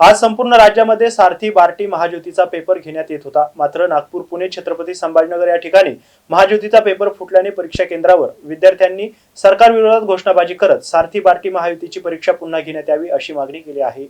आज संपूर्ण राज्यामध्ये सारथी बार्टी महाज्योतीचा पेपर घेण्यात येत होता. मात्र नागपूर पुणे छत्रपती संभाजीनगर या ठिकाणी महाज्योतीचा पेपर फुटल्याने परीक्षा केंद्रावर विद्यार्थ्यांनी सरकारविरोधात घोषणाबाजी करत सारथी बार्टी महायुतीची परीक्षा पुन्हा घेण्यात यावी अशी मागणी केली आहे.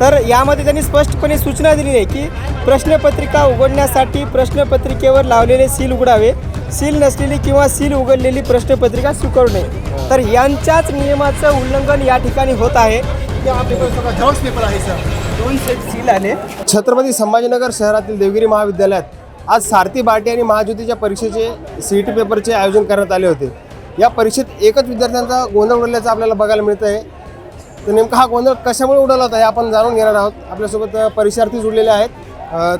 तर यामध्ये त्यांनी स्पष्टपणे सूचना दिली आहे की प्रश्नपत्रिका उघडण्यासाठी प्रश्नपत्रिकेवर लावलेले सील उघडावे. सील नसलेली किंवा सील उघडलेली प्रश्नपत्रिका स्वीकारू नये. तर यांच्याच नियमाचं उल्लंघन या ठिकाणी होत आहे. दोन सेट सील आले. छत्रपती संभाजीनगर शहरातील देवगिरी महाविद्यालयात आज सारथी बार्टी आणि महाज्योतीच्या परीक्षेचे सी ई टी पेपरचे आयोजन करण्यात आले होते. या परीक्षेत एकच विद्यार्थ्यांचा गोंधळ उडल्याचं आपल्याला बघायला मिळत आहे तर नेमका हा गोंधळ कशामुळे उडाला होता हे आपण जाणून घेणार आहोत. आपल्यासोबत परीक्षार्थी जुडलेले आहेत.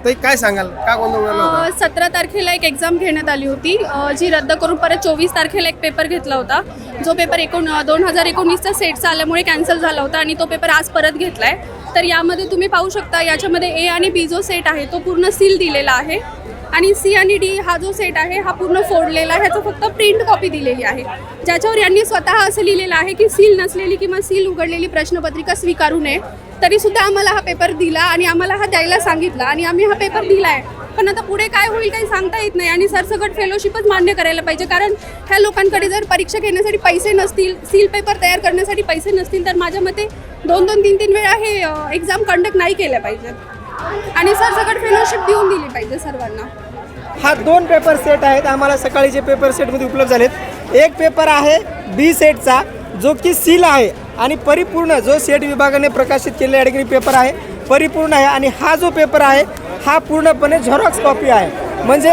ते काय सांगाल? का गोंधळ उडाला होता? सतरा तारखेला एक एक्झाम घेण्यात आली होती. अ, जी रद्द करून परत चोवीस तारखेला एक पेपर घेतला होता. जो पेपर एकोण दोन हजार एकोणीसचा सेटचा आल्यामुळे कॅन्सल झाला होता आणि तो पेपर आज परत घेतला आहे तर यामध्ये तुम्ही पाहू शकता याच्यामध्ये ए आणि बी जो सेट आहे तो पूर्ण सील दिलेला आहे. आणि सी आणि डी हा जो सेट आहे हा पूर्ण फोडलेला ह्याचं फक्त प्रिंट कॉपी दिलेली आहे. ज्याच्यावर यांनी स्वतः असं लिहिलेलं आहे की सील नसलेली किंवा सील उघडलेली प्रश्नपत्रिका स्वीकारू नये. तरीसुद्धा आम्हाला हा पेपर दिला आणि आम्हाला हा द्यायला सांगितला आणि आम्ही हा पेपर दिला आहे पण आता पुढे काय होईल काही सांगता येत नाही आणि सरसकट फेलोशिपच मान्य करायला पाहिजे. कारण ह्या लोकांकडे जर परीक्षा घेण्यासाठी पैसे नसतील सील पेपर तयार करण्यासाठी पैसे नसतील तर माझ्या मते दोन दोन तीन तीन वेळा हे एक्झाम कंडक्ट नाही केल्या पाहिजेत. आणि सरसकट फेलोशिप देऊन दिली पाहिजे सर्वांना. हा दोन पेपर सेट आहेत. आम्हाला सकाळी जे पेपर सेटमध्ये उपलब्ध झालेत एक पेपर आहे बी सेटचा जो की सील आहे आणि परिपूर्ण जो सेट विभागाने प्रकाशित केलेला या पेपर आहे परिपूर्ण आहे. आणि हा जो पेपर आहे हा पूर्णपणे झेरॉक्स कॉपी आहे. म्हणजे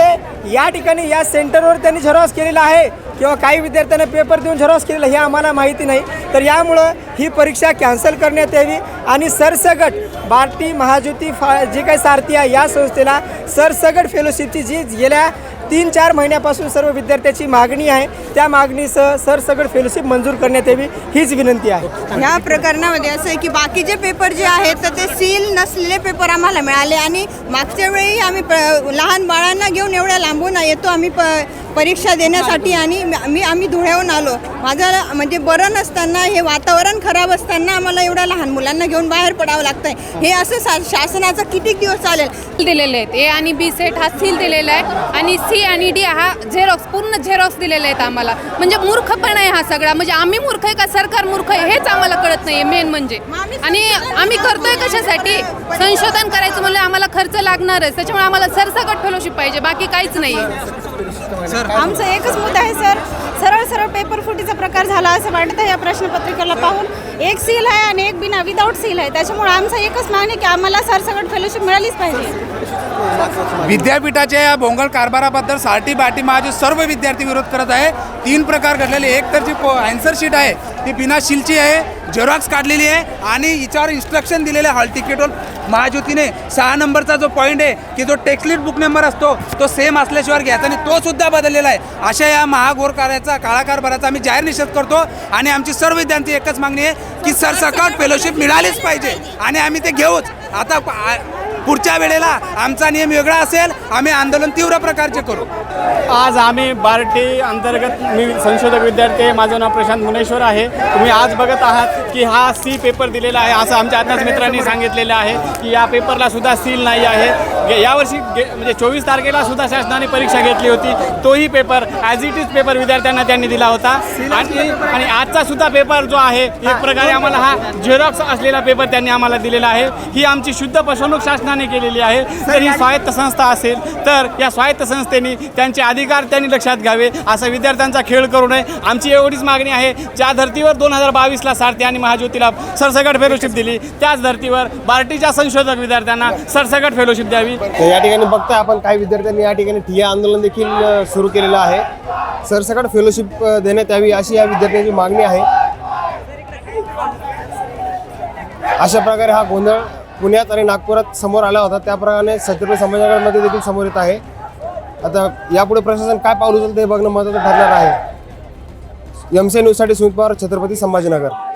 या ठिकाणी या सेंटरवर त्यांनी झेरॉक्स केलेला आहे किंवा काही विद्यार्थ्यांना पेपर देऊन झेरॉक्स केलेला हे आम्हाला माहिती नाही. तर यामुळं ही परीक्षा कॅन्सल करण्यात यावी आणि सरसगट भारती महाज्योती फा जी काही सारथी आहे या संस्थेला सरसगट फेलोशिपची जी गेल्या तीन चार महिन्यापासून सर्व विद्यार्थ्याची मागणी आहे. त्या मागणीसह सरसगट फेलोशिप मंजूर करण्यात यावी हीच विनंती आहे. ह्या प्रकरणामध्ये असं आहे की बाकीचे पेपर जे आहेत तर ते सील नसलेले पेपर आम्हाला मिळाले आणि मागच्या वेळी आम्ही प लहान बाळांना घेऊन एवढ्या लांबून येतो आम्ही प परीक्षा देण्यासाठी आणि मी आम्ही धुळ्याहून आलो. माझं म्हणजे बरं नसताना हे वातावरण खराब असताना आम्हाला एवढ्या लहान मुलांना घेऊन बाहेर पडावं लागतंय. हे असं सा शासनाचं किती दिवस चालेल? दिलेले आहेत. ए आणि बी सेट हा सील दिलेला आहे आणि सी आणि डी हा झेरॉक्स पूर्ण झेरॉक्स दिलेले आहेत आम्हाला. म्हणजे मूर्खपणा आहे हा सगळा. म्हणजे आम्ही मूर्ख आहे का? सरकार मूर्ख आहे हेच आम्हाला कळत नाही मेन म्हणजे. आणि आम्ही करतोय कशासाठी? संशोधन करायचं म्हणलं आम्हाला खर्च लागणारच. त्याच्यामुळे आम्हाला सरसकट फेलोशिप पाहिजे. बाकी काहीच नाही आमचं एकच मुद्दा आहे सर. सरळ सरळ पेपर फुटीचा प्रकार झाला असं वाटतं या प्रश्नपत्रिकेला पाहून. एक सील आहे आणि एक बिना विदाऊट सील आहे. त्याच्यामुळे आमचं एकच मागणी की आम्हाला सरसकट फेलोशिप मिळालीच पाहिजे. विद्यापीठाच्या या भोंगळ कारभाराबद्दल सारटी बाटी माझे सर्व विद्यार्थी विरोध करत आहे. तीन प्रकार घडलेले. एक तर जी अँसर शीट आहे ती बिना शिलची आहे झेरॉक्स काढलेली आहे आणि हिच्यावर इन्स्ट्रक्शन दिलेले हॉल तिकीटवर महाज्योतीने सहा नंबरचा जो पॉईंट आहे की जो टेक्सलिट बुक नंबर असतो तो सेम असल्याशिवाय घ्यायचा आणि तो सुद्धा बदललेला आहे. अशा या महागोर कार्याचा काळा आम्ही जाहीर निषेध करतो आणि आमची सर्व विद्यार्थी एकच मागणी आहे की सरसकट फेलोशिप मिळालीच पाहिजे आणि आम्ही ते घेऊच. आता आ- पुढच्या वेळेला आमचा नियम वेगळा असेल आम्ही आंदोलन तीव्र प्रकारचे करू. आज आम्ही बार्टी अंतर्गत मी संशोधक विद्यार्थी आहे माझं नाव प्रशांत मुनेश्वर आहे. तुम्ही आज बघत आहात की हा सी पेपर दिलेला आहे असं आमच्या अज्ञात मित्रांनी सांगितलेलं आहे की या पेपरला सुद्धा सील नाही आहे. गे- यावर्षी गे म्हणजे चोवीस तारखेला सुद्धा शासनाने परीक्षा घेतली होती. तोही paper as it is paper विद्यार्थ्यांना त्यांनी दिला होता. आणि आणि आजचा सुद्धा पेपर जो आहे एक प्रकारे आम्हाला हा झेरॉक्स असलेला पेपर त्यांनी आम्हाला दिलेला आहे. ही आमची शुद्ध फसवणूक शासनाने केलेली आहे. जर ही स्वायत्त संस्था असेल तर या स्वायत्त संस्थेने त्यांचे अधिकार त्यांनी लक्षात घ्यावे असा विद्यार्थ्यांचा खेळ करू नये. आमची एवढीच मागणी आहे ज्या धर्तीवर दोन हजार बावीसला सारथी आणि महाज्योतीला सरसकट फेलोशिप दिली त्याच धर्तीवर बार्टीच्या संशोधक विद्यार्थ्यांना सरसकट फेलोशिप द्यावी. तर या ठिकाणी बघताय आपण काही विद्यार्थ्यांनी या ठिकाणी ठिय्या आंदोलन देखील सुरू केलेलं आहे. सरसकट फेलोशिप देण्यात यावी अशी या विद्यार्थ्यांची मागणी आहे. अशा प्रकारे हा गोंधळ पुण्यात आणि नागपुरात समोर आला होता. त्याप्रमाणे छत्रपती संभाजीनगरमध्ये देखील समोर येत आहे. आता यापुढे प्रशासन काय पाऊल उचलते हे बघणं महत्त्वाचं ठरणार आहे. एम सी न्यूजसाठी सुमित पवार छत्रपती संभाजीनगर.